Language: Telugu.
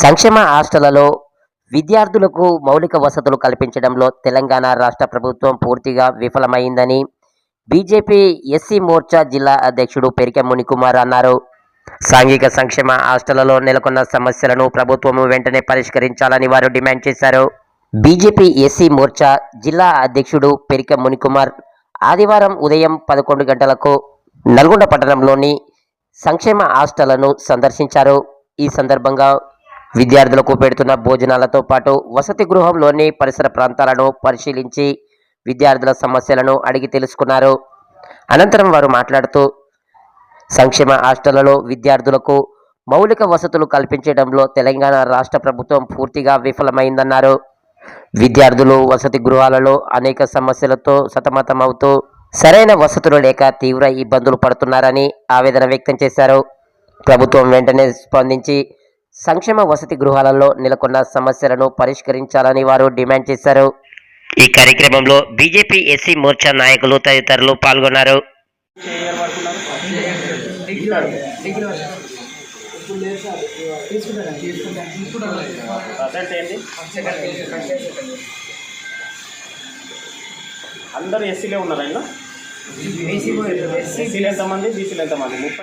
సంక్షేమ హాస్టళ్ళలో విద్యార్థులకు మౌలిక వసతులు కల్పించడంలో తెలంగాణ రాష్ట్ర ప్రభుత్వం పూర్తిగా విఫలమైందని బీజేపీ ఎస్సీ మోర్చా జిల్లా అధ్యక్షుడు పెరికె మునికుమార్ అన్నారు. సాంఘిక సంక్షేమ హాస్టళ్ళలో నెలకొన్న సమస్యలను ప్రభుత్వము వెంటనే పరిష్కరించాలని వారు డిమాండ్ చేశారు. బీజేపీ ఎస్సీ మోర్చా జిల్లా అధ్యక్షుడు పెరికె మునికుమార్ ఆదివారం ఉదయం పదకొండు గంటలకు నల్గొండ పట్టణంలోని సంక్షేమ హాస్టళ్ళను సందర్శించారు. ఈ సందర్భంగా విద్యార్థులకు పెడుతున్న భోజనాలతో పాటు వసతి గృహంలోని పరిసర ప్రాంతాలను పరిశీలించి విద్యార్థుల సమస్యలను అడిగి తెలుసుకున్నారు. అనంతరం వారు మాట్లాడుతూ సంక్షేమ హాస్టళ్ళలో విద్యార్థులకు మౌలిక వసతులు కల్పించడంలో తెలంగాణ రాష్ట్ర ప్రభుత్వం పూర్తిగా విఫలమైందన్నారు. విద్యార్థులు వసతి గృహాలలో అనేక సమస్యలతో సతమతమవుతూ సరైన వసతులు లేక తీవ్ర ఇబ్బందులు పడుతున్నారని ఆవేదన వ్యక్తం చేశారు. ప్రభుత్వం వెంటనే స్పందించి సంక్షేమ వసతి గృహాలలో నెలకొన్న సమస్యలను పరిష్కరించాలని వారు డిమాండ్ చేశారు. ఈ కార్యక్రమంలో బీజేపీ ఎస్సీ మోర్చా నాయకులు తదితరులు పాల్గొన్నారు. అందరూ ఎస్సీలే ఉన్నారా ఎస్సీలు ఎంతమంది? బీసీలు ఎంతమంది?